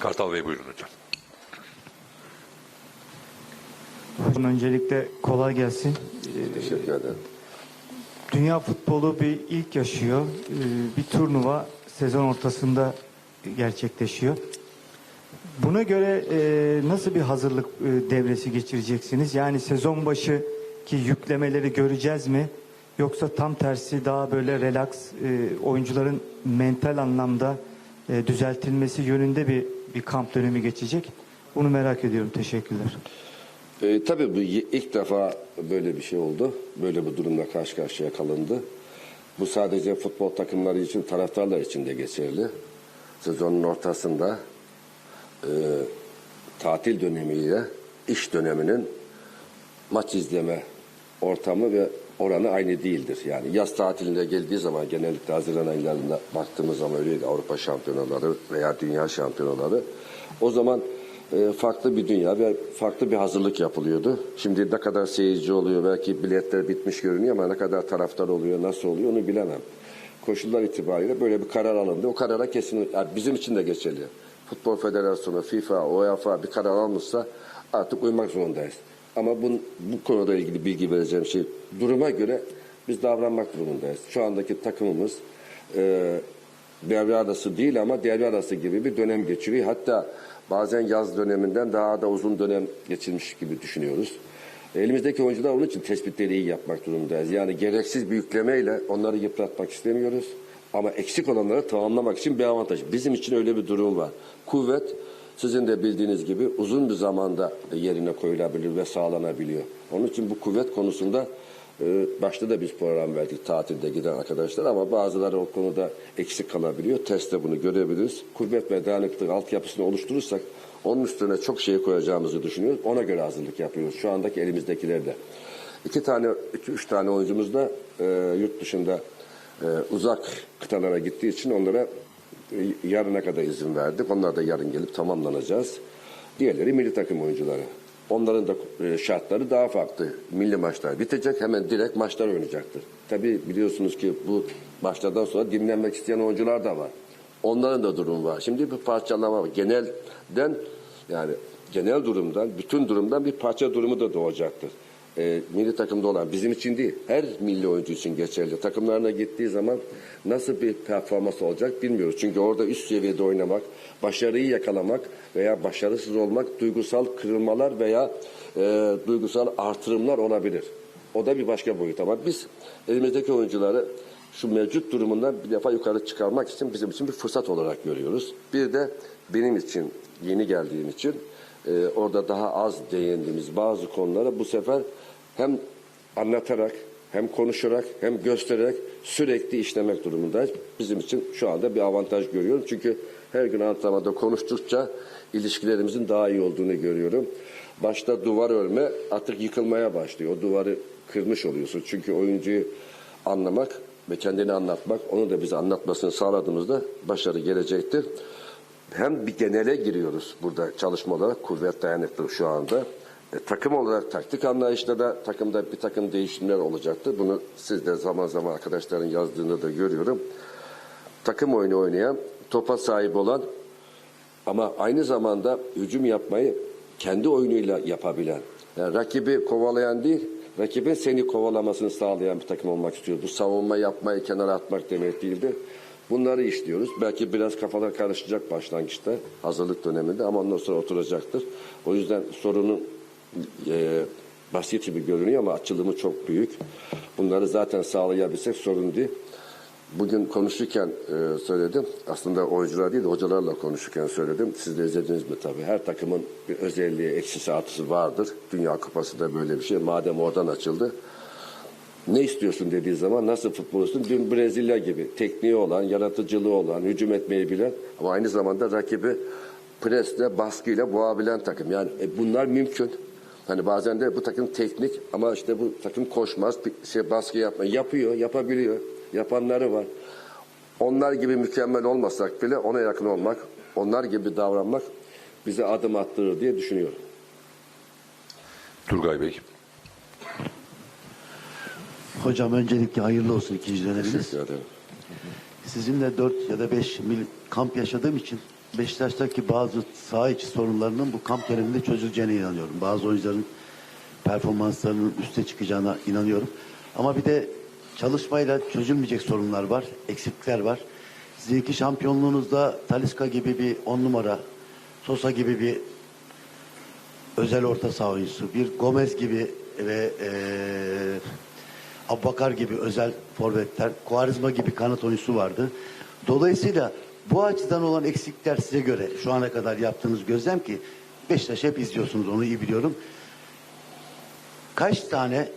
Kartal Bey buyurun lütfen. Öncelikle kolay gelsin. Teşekkür ederim. Dünya futbolu bir ilk yaşıyor. Ee, Bir turnuva sezon ortasında gerçekleşiyor. Buna göre e, nasıl bir hazırlık e, devresi geçireceksiniz? Yani sezon başı ki yüklemeleri göreceğiz mi? Yoksa tam tersi daha böyle relax e, oyuncuların mental anlamda düzeltilmesi yönünde bir bir kamp dönemi geçecek. Bunu merak ediyorum. Teşekkürler. Ee, tabii bu ilk defa böyle bir şey oldu. Böyle bir durumla karşı karşıya kalındı. Bu sadece futbol takımları için, taraftarlar için de geçerli. Sezonun ortasında e, tatil dönemiyle iş döneminin maç izleme ortamı ve oranı aynı değildir. Yani yaz tatilinde geldiği zaman genellikle Haziran aylarında baktığımız zaman öyleydi Avrupa şampiyonaları veya dünya şampiyonaları. O zaman e, farklı bir dünya ve farklı bir hazırlık yapılıyordu. Şimdi ne kadar seyirci oluyor belki biletler bitmiş görünüyor ama ne kadar taraftar oluyor nasıl oluyor onu bilemem. Koşullar itibariyle böyle bir karar alındı. O karara kesin yani bizim için de geçerli. Futbol Federasyonu, FIFA, UEFA bir karar almışsa artık uymak zorundayız. Ama bu, bu konuda ilgili bilgi vereceğim şey duruma göre biz davranmak durumundayız. Şu andaki takımımız e, devre arası değil ama devre arası gibi bir dönem geçiriyor. Hatta bazen yaz döneminden daha da uzun dönem geçirmiş gibi düşünüyoruz. Elimizdeki oyuncular onun için tespitleri iyi yapmak durumundayız. Yani gereksiz bir yüklemeyle onları yıpratmak istemiyoruz. Ama eksik olanları tamamlamak için bir avantaj. Bizim için öyle bir durum var. Kuvvet sizin de bildiğiniz gibi uzun bir zamanda yerine koyulabilir ve sağlanabiliyor. Onun için bu kuvvet konusunda e, başta da biz program verdik tatilde giden arkadaşlar ama bazıları o konuda eksik kalabiliyor. Testte bunu görebiliriz. Kuvvet ve dayanıklılık altyapısını oluşturursak onun üstüne çok şey koyacağımızı düşünüyoruz. Ona göre hazırlık yapıyoruz. Şu andaki elimizdekilerle. İki tane, iki, üç tane oyuncumuz da e, yurt dışında e, uzak kıtalara gittiği için onlara yarına kadar izin verdik. Onlar da yarın gelip tamamlanacağız. Diğerleri milli takım oyuncuları. Onların da e, şartları daha farklı. Milli maçlar bitecek hemen direkt maçlar oynayacaktır. Tabii biliyorsunuz ki bu maçlardan sonra dinlenmek isteyen oyuncular da var. Onların da durum var. Şimdi bir parçalama var. Genelden yani genel durumdan, bütün durumdan bir parça durumu da doğacaktır. E, milli takımda olan bizim için değil, her milli oyuncu için geçerli. Takımlarına gittiği zaman nasıl bir performans olacak bilmiyoruz. Çünkü orada üst seviyede oynamak, başarıyı yakalamak veya başarısız olmak duygusal kırılmalar veya e, duygusal artırımlar olabilir. O da bir başka boyut ama biz elimizdeki oyuncuları şu mevcut durumundan bir defa yukarı çıkarmak için bizim için bir fırsat olarak görüyoruz. Bir de benim için yeni geldiğim için e, orada daha az değindiğimiz bazı konulara bu sefer hem anlatarak hem konuşarak hem göstererek sürekli işlemek durumundayız. Bizim için şu anda bir avantaj görüyorum. Çünkü her gün antrenmanda konuştukça ilişkilerimizin daha iyi olduğunu görüyorum. Başta duvar örme artık yıkılmaya başlıyor. O duvarı kırmış oluyorsun. Çünkü oyuncuyu anlamak ve kendini anlatmak, onu da bize anlatmasını sağladığımızda başarı gelecektir. Hem bir genele giriyoruz burada çalışma olarak kuvvet dayanıklı şu anda. E, takım olarak taktik anlayışta da takımda bir takım değişimler olacaktır. Bunu siz de zaman zaman arkadaşların yazdığını da görüyorum. Takım oyunu oynayan, topa sahip olan ama aynı zamanda hücum yapmayı kendi oyunuyla yapabilen. Yani rakibi kovalayan değil, rakibin seni kovalamasını sağlayan bir takım olmak istiyor. Bu savunma yapmayı kenara atmak demek değildir. Bunları işliyoruz. Belki biraz kafalar karışacak başlangıçta, hazırlık döneminde ama ondan sonra oturacaktır. O yüzden sorunun e, basit gibi görünüyor ama açılımı çok büyük. Bunları zaten sağlayabilsek sorun değil. Bugün konuşurken e, söyledim. Aslında oyuncular değil de hocalarla konuşurken söyledim. Siz de izlediniz mi tabii. Her takımın bir özelliği, eksisi, artısı vardır. Dünya Kupası da böyle bir şey. Madem oradan açıldı. Ne istiyorsun dediği zaman nasıl futbolcusun? Dün Brezilya gibi tekniği olan, yaratıcılığı olan, hücum etmeyi bilen ama aynı zamanda rakibi presle, baskıyla boğabilen takım. Yani e, bunlar mümkün. Hani bazen de bu takım teknik ama işte bu takım koşmaz, bir şey baskı yapma. Yapıyor, yapabiliyor. Yapanları var. Onlar gibi mükemmel olmasak bile ona yakın olmak, onlar gibi davranmak bize adım attırır diye düşünüyorum. Turgay Bey. Hocam öncelikle hayırlı olsun ikinci döneminiz. Teşekkür ederim. Sizinle 4 ya da 5 mil kamp yaşadığım için Beşiktaş'taki bazı saha içi sorunlarının bu kamp döneminde çözüleceğine inanıyorum. Bazı oyuncuların performanslarının üste çıkacağına inanıyorum. Ama bir de çalışmayla çözülmeyecek sorunlar var, eksiklikler var. Sizin iki şampiyonluğunuzda Taliska gibi bir on numara, Sosa gibi bir özel orta saha oyuncusu, bir Gomez gibi ve eee Abbakar gibi özel forvetler, Kuarizma gibi kanat oyuncusu vardı. Dolayısıyla bu açıdan olan eksikler size göre şu ana kadar yaptığınız gözlem ki Beşiktaş hep izliyorsunuz onu iyi biliyorum. Kaç tane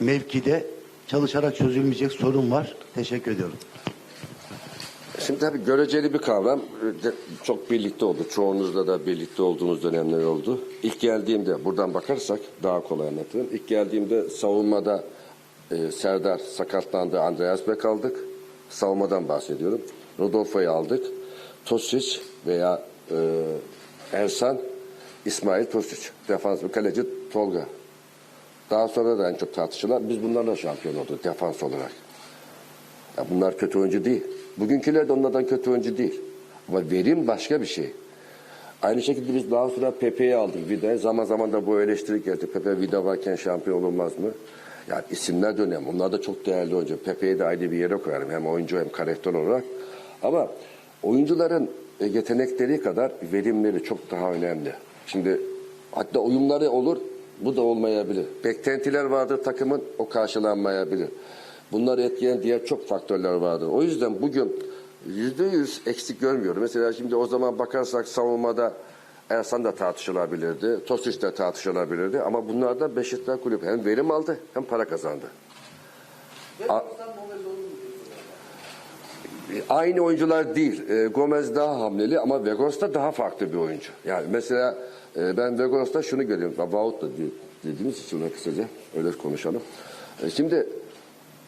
mevkide çalışarak çözülmeyecek sorun var? Teşekkür ediyorum. Şimdi tabii göreceli bir kavram. Çok birlikte oldu. Çoğunuzla da birlikte olduğunuz dönemler oldu. İlk geldiğimde buradan bakarsak daha kolay anlatırım. İlk geldiğimde savunmada e, Serdar sakatlandı. Andreas Beck aldık. Savunmadan bahsediyorum. Rodolfo'yu aldık. Tosic veya e, Ersan, İsmail Tosic. Defans ve kaleci Tolga. Daha sonra da en çok tartışılan biz bunlarla şampiyon olduk defans olarak. Ya bunlar kötü oyuncu değil. Bugünküler de onlardan kötü oyuncu değil. Ama verim başka bir şey. Aynı şekilde biz daha sonra Pepe'yi aldık Vida. Zaman zaman da bu eleştiri geldi. Pepe Vida varken şampiyon olunmaz mı? Yani isimler de önemli. Onlar da çok değerli oyuncu. Pepe'yi de ayrı bir yere koyarım. Hem oyuncu hem karakter olarak. Ama oyuncuların e, yetenekleri kadar verimleri çok daha önemli. Şimdi hatta uyumları olur. Bu da olmayabilir. Beklentiler vardır takımın. O karşılanmayabilir. Bunları etkileyen diğer çok faktörler vardır. O yüzden bugün yüzde yüz eksik görmüyorum. Mesela şimdi o zaman bakarsak savunmada Ersan da tartışılabilirdi. Tosic de tartışılabilirdi. Ama bunlardan Beşiktaş kulübü hem verim aldı hem para kazandı. A- Aynı oyuncular değil. E, Gomez daha hamleli ama Vegos da daha farklı bir oyuncu. Yani mesela e, ben Vegos'ta şunu görüyorum. Vaut da di- dediğimiz için ona kısaca öyle konuşalım. E, şimdi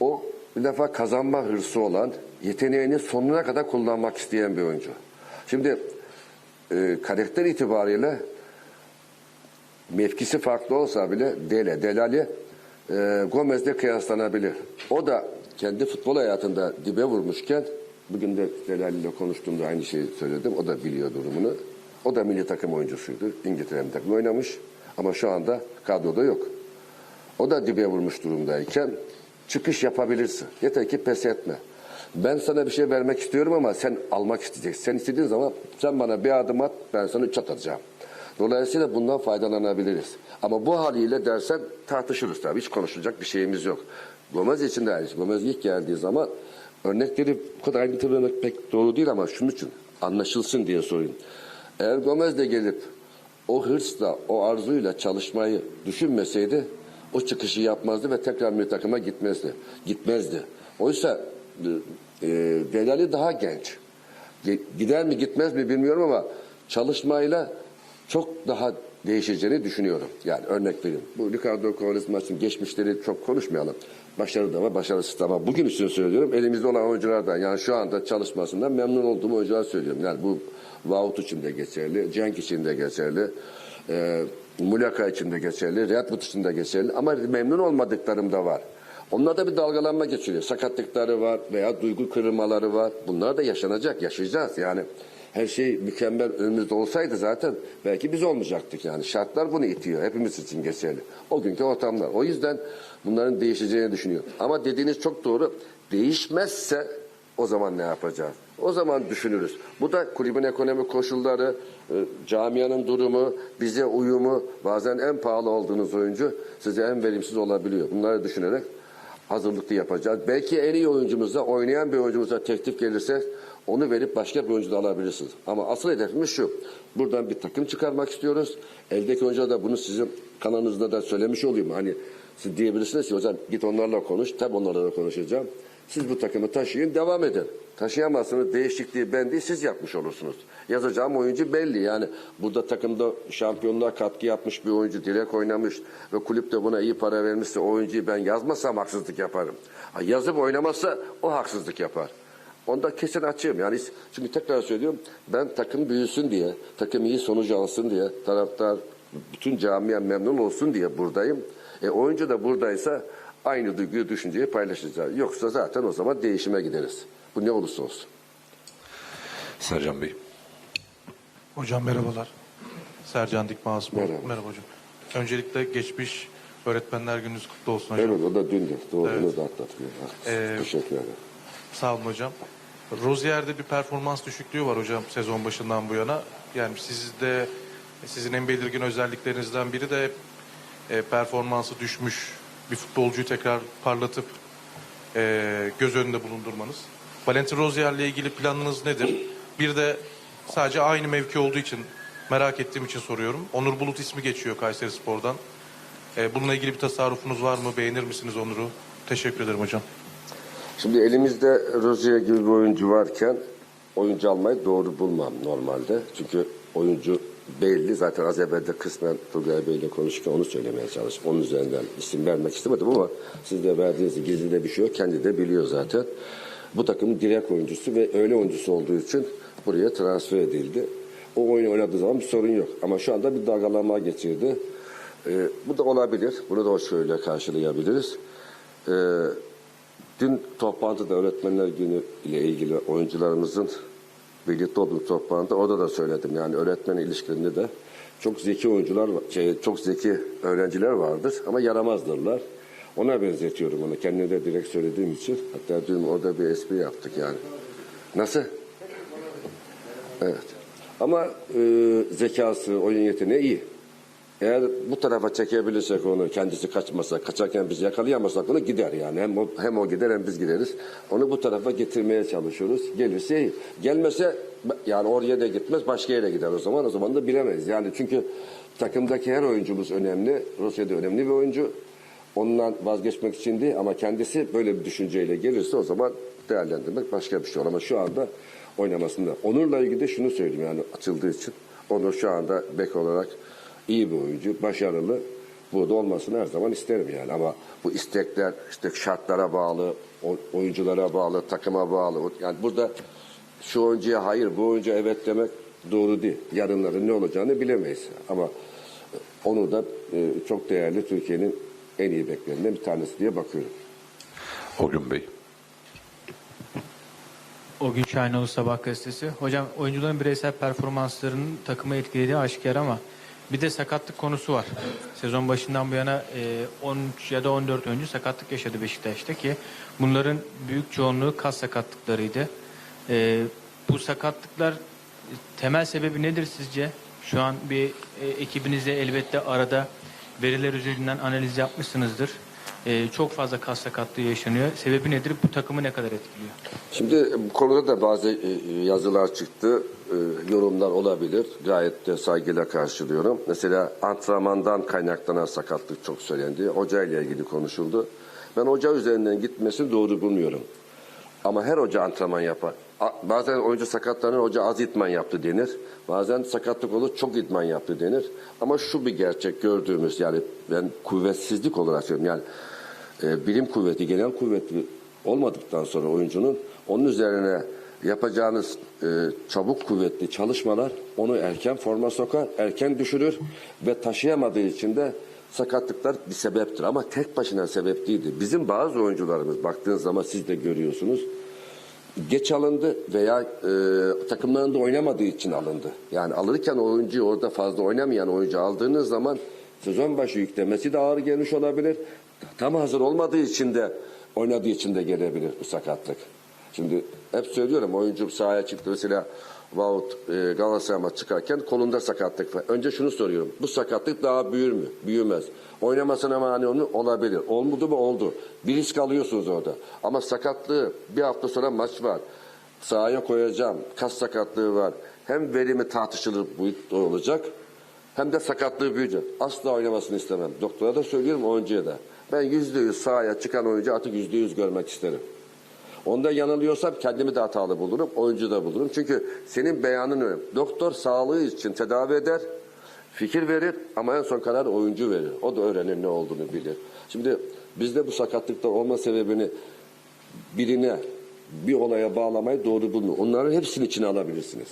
o bir defa kazanma hırsı olan, yeteneğini sonuna kadar kullanmak isteyen bir oyuncu. Şimdi e, karakter itibariyle mevkisi farklı olsa bile Dele, Delali e, Gomez'le kıyaslanabilir. O da kendi futbol hayatında dibe vurmuşken bugün de Delali ile konuştuğumda aynı şeyi söyledim. O da biliyor durumunu. O da milli takım oyuncusuydu. İngiltere milli takım oynamış ama şu anda kadroda yok. O da dibe vurmuş durumdayken çıkış yapabilirsin. Yeter ki pes etme. Ben sana bir şey vermek istiyorum ama sen almak isteyeceksin. Sen istediğin zaman sen bana bir adım at ben sana üç atacağım. Dolayısıyla bundan faydalanabiliriz. Ama bu haliyle dersen tartışırız tabii. Hiç konuşulacak bir şeyimiz yok. Gomez için de aynı. Gomez ilk geldiği zaman örnekleri bu kadar ayrıntılı vermek pek doğru değil ama şunun için anlaşılsın diye sorayım. Eğer Gomez de gelip o hırsla, o arzuyla çalışmayı düşünmeseydi o çıkışı yapmazdı ve tekrar milli takıma gitmezdi. Gitmezdi. Oysa e, Delali daha genç. Ge- Gider mi gitmez mi bilmiyorum ama çalışmayla çok daha değişeceğini düşünüyorum. Yani örnek vereyim. Bu Ricardo Quaresma için geçmişleri çok konuşmayalım. Başarı da var, başarısız da var. Bugün için söylüyorum. Elimizde olan oyunculardan yani şu anda çalışmasından memnun olduğum oyuncular söylüyorum. Yani bu Vaut için de geçerli, Cenk için de geçerli. E, Mulaka için de geçerli, Riyad Bulut için de geçerli ama memnun olmadıklarım da var. Onlarda bir dalgalanma geçiriyor. Sakatlıkları var veya duygu kırılmaları var. Bunlar da yaşanacak, yaşayacağız. Yani her şey mükemmel önümüzde olsaydı zaten belki biz olmayacaktık yani. Şartlar bunu itiyor. Hepimiz için geçerli. O günkü ortamlar. O yüzden bunların değişeceğini düşünüyorum. Ama dediğiniz çok doğru. Değişmezse o zaman ne yapacağız? O zaman düşünürüz. Bu da kulübün ekonomik koşulları, e, camianın durumu, bize uyumu, bazen en pahalı olduğunuz oyuncu size en verimsiz olabiliyor. Bunları düşünerek hazırlıklı yapacağız. Belki en iyi oyuncumuza, oynayan bir oyuncumuza teklif gelirse onu verip başka bir oyuncu da alabilirsiniz. Ama asıl hedefimiz şu. Buradan bir takım çıkarmak istiyoruz. Eldeki oyuncular da bunu sizin kanalınızda da söylemiş olayım. Hani siz diyebilirsiniz ki hocam git onlarla konuş. Tabi onlarla da konuşacağım. Siz bu takımı taşıyın, devam edin. Taşıyamazsınız, değişikliği ben değil siz yapmış olursunuz. Yazacağım oyuncu belli. Yani burada takımda şampiyonluğa katkı yapmış bir oyuncu, direkt oynamış ve kulüp de buna iyi para vermişse oyuncuyu ben yazmasam haksızlık yaparım. Yazıp oynamazsa o haksızlık yapar. Onda kesin açığım. Yani çünkü tekrar söylüyorum ben takım büyüsün diye, takım iyi sonucu alsın diye, taraftar bütün camia memnun olsun diye buradayım. E, oyuncu da buradaysa aynı duyguyu, düşünceyi paylaşacağız. Yoksa zaten o zaman değişime gideriz. Bu ne olursa olsun. Sercan Bey. Hocam merhabalar. Sercan Dikmaz. Merhaba. Merhaba hocam. Öncelikle geçmiş öğretmenler gününüz kutlu olsun hocam. Evet o da dündü. Doğru Evet. onu da atlatmıyor. Ee, Teşekkür ederim. Sağ olun hocam. Rozier'de bir performans düşüklüğü var hocam sezon başından bu yana. Yani sizde sizin en belirgin özelliklerinizden biri de e, performansı düşmüş bir futbolcuyu tekrar parlatıp e, göz önünde bulundurmanız. Valentin Rozier'le ilgili planınız nedir? Bir de sadece aynı mevki olduğu için merak ettiğim için soruyorum. Onur Bulut ismi geçiyor Kayseri Spor'dan. E, bununla ilgili bir tasarrufunuz var mı? Beğenir misiniz Onur'u? Teşekkür ederim hocam. Şimdi elimizde Rozier gibi bir oyuncu varken oyuncu almayı doğru bulmam normalde. Çünkü oyuncu belli. Zaten az evvel de kısmen Turgay Bey ile konuşurken onu söylemeye çalıştım. Onun üzerinden isim vermek istemedim ama siz de verdiğiniz gizlide bir şey yok. Kendi de biliyor zaten. Bu takımın direkt oyuncusu ve öyle oyuncusu olduğu için buraya transfer edildi. O oyunu oynadığı zaman bir sorun yok. Ama şu anda bir dalgalanma geçirdi. Ee, bu da olabilir. Bunu da şöyle karşılayabiliriz. Ee, Dün toplantıda öğretmenler günü ile ilgili oyuncularımızın birlikte olduğu toplantıda orada da söyledim. Yani öğretmen ilişkilerinde de çok zeki oyuncular, şey, çok zeki öğrenciler vardır ama yaramazdırlar. Ona benzetiyorum onu. Kendime de direkt söylediğim için. Hatta dün orada bir espri yaptık yani. Nasıl? Evet. Ama e, zekası, oyun yeteneği iyi. Eğer bu tarafa çekebilirsek onu, kendisi kaçmasa, kaçarken biz yakalayamazsak onu gider yani. Hem o, hem o gider hem biz gideriz. Onu bu tarafa getirmeye çalışıyoruz. Gelirse iyi. Gelmese yani oraya da gitmez, başka yere gider o zaman. O zaman da bilemeyiz. Yani çünkü takımdaki her oyuncumuz önemli. Rusya'da önemli bir oyuncu. Ondan vazgeçmek için değil ama kendisi böyle bir düşünceyle gelirse o zaman değerlendirmek başka bir şey olur. Ama şu anda oynamasında. Onur'la ilgili de şunu söyleyeyim yani açıldığı için. Onur şu anda bek olarak iyi bir oyuncu, başarılı. Burada olmasını her zaman isterim yani ama bu istekler işte şartlara bağlı, oyunculara bağlı, takıma bağlı. Yani burada şu oyuncuya hayır, bu oyuncuya evet demek doğru değil. Yarınların ne olacağını bilemeyiz. Ama onu da e, çok değerli Türkiye'nin en iyi beklerinden bir tanesi diye bakıyorum. O gün Bey. O gün Şahinoğlu Sabah gazetesi. Hocam oyuncuların bireysel performanslarının takımı etkilediği aşikar ama bir de sakatlık konusu var. Sezon başından bu yana e, 13 ya da 14 oyuncu sakatlık yaşadı Beşiktaş'ta ki bunların büyük çoğunluğu kas sakatlıklarıydı. E, bu sakatlıklar e, temel sebebi nedir sizce? Şu an bir e, ekibinizle elbette arada veriler üzerinden analiz yapmışsınızdır. E, çok fazla kas sakatlığı yaşanıyor. Sebebi nedir? Bu takımı ne kadar etkiliyor? Şimdi bu konuda da bazı yazılar çıktı, yorumlar olabilir. Gayet de saygıyla karşılıyorum. Mesela antrenmandan kaynaklanan sakatlık çok söylendi. Hoca ile ilgili konuşuldu. Ben hoca üzerinden gitmesini doğru bulmuyorum. Ama her hoca antrenman yapar. Bazen oyuncu sakatlanır, hoca az itman yaptı denir. Bazen sakatlık olur, çok itman yaptı denir. Ama şu bir gerçek gördüğümüz yani ben kuvvetsizlik olarak söylüyorum. Yani e, bilim kuvveti, genel kuvveti olmadıktan sonra oyuncunun onun üzerine yapacağınız e, çabuk kuvvetli çalışmalar onu erken forma sokar, erken düşürür ve taşıyamadığı için de sakatlıklar bir sebeptir. Ama tek başına sebep değildi. Bizim bazı oyuncularımız baktığınız zaman siz de görüyorsunuz geç alındı veya e, takımlarında oynamadığı için alındı. Yani alırken oyuncuyu orada fazla oynamayan oyuncu aldığınız zaman sezon başı yüklemesi de ağır gelmiş olabilir. Tam hazır olmadığı için de oynadığı için de gelebilir bu sakatlık. Şimdi hep söylüyorum oyuncu sahaya çıktı mesela Vahut e, Galatasaray çıkarken kolunda sakatlık var. Önce şunu soruyorum. Bu sakatlık daha büyür mü? Büyümez. Oynamasına mani onu olabilir. Olmadı mı? Oldu. Bir risk alıyorsunuz orada. Ama sakatlığı bir hafta sonra maç var. Sahaya koyacağım. Kas sakatlığı var. Hem verimi tartışılır boyutta olacak. Hem de sakatlığı büyüyecek. Asla oynamasını istemem. Doktora da söylüyorum oyuncuya da. Ben yüzde yüz sahaya çıkan oyuncu artık yüzde yüz görmek isterim. Onda yanılıyorsam kendimi de hatalı bulurum, oyuncu da bulurum. Çünkü senin beyanın önemli. Doktor sağlığı için tedavi eder, fikir verir ama en son karar oyuncu verir. O da öğrenir ne olduğunu bilir. Şimdi bizde bu sakatlıklar olma sebebini birine, bir olaya bağlamayı doğru bulmuyor. Onların hepsini içine alabilirsiniz.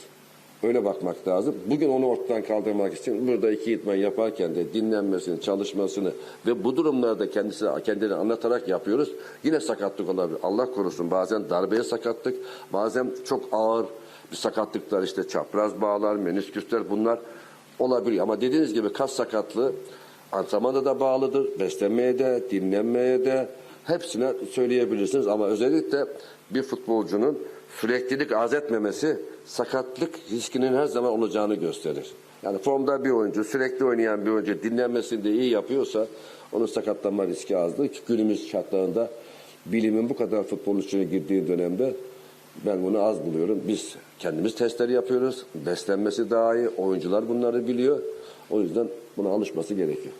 Öyle bakmak lazım. Bugün onu ortadan kaldırmak için burada iki itman yaparken de dinlenmesini, çalışmasını ve bu durumlarda kendisi kendini anlatarak yapıyoruz. Yine sakatlık olabilir. Allah korusun bazen darbeye sakatlık, bazen çok ağır sakatlıklar işte çapraz bağlar, menisküsler bunlar olabiliyor. Ama dediğiniz gibi kas sakatlığı antrenmana da bağlıdır. Beslenmeye de, dinlenmeye de hepsine söyleyebilirsiniz. Ama özellikle bir futbolcunun süreklilik arz etmemesi sakatlık riskinin her zaman olacağını gösterir. Yani formda bir oyuncu, sürekli oynayan bir oyuncu dinlenmesini de iyi yapıyorsa onun sakatlanma riski azdır. Ki günümüz şartlarında bilimin bu kadar futbolun içine girdiği dönemde ben bunu az buluyorum. Biz kendimiz testleri yapıyoruz. Beslenmesi daha iyi. Oyuncular bunları biliyor. O yüzden buna alışması gerekiyor.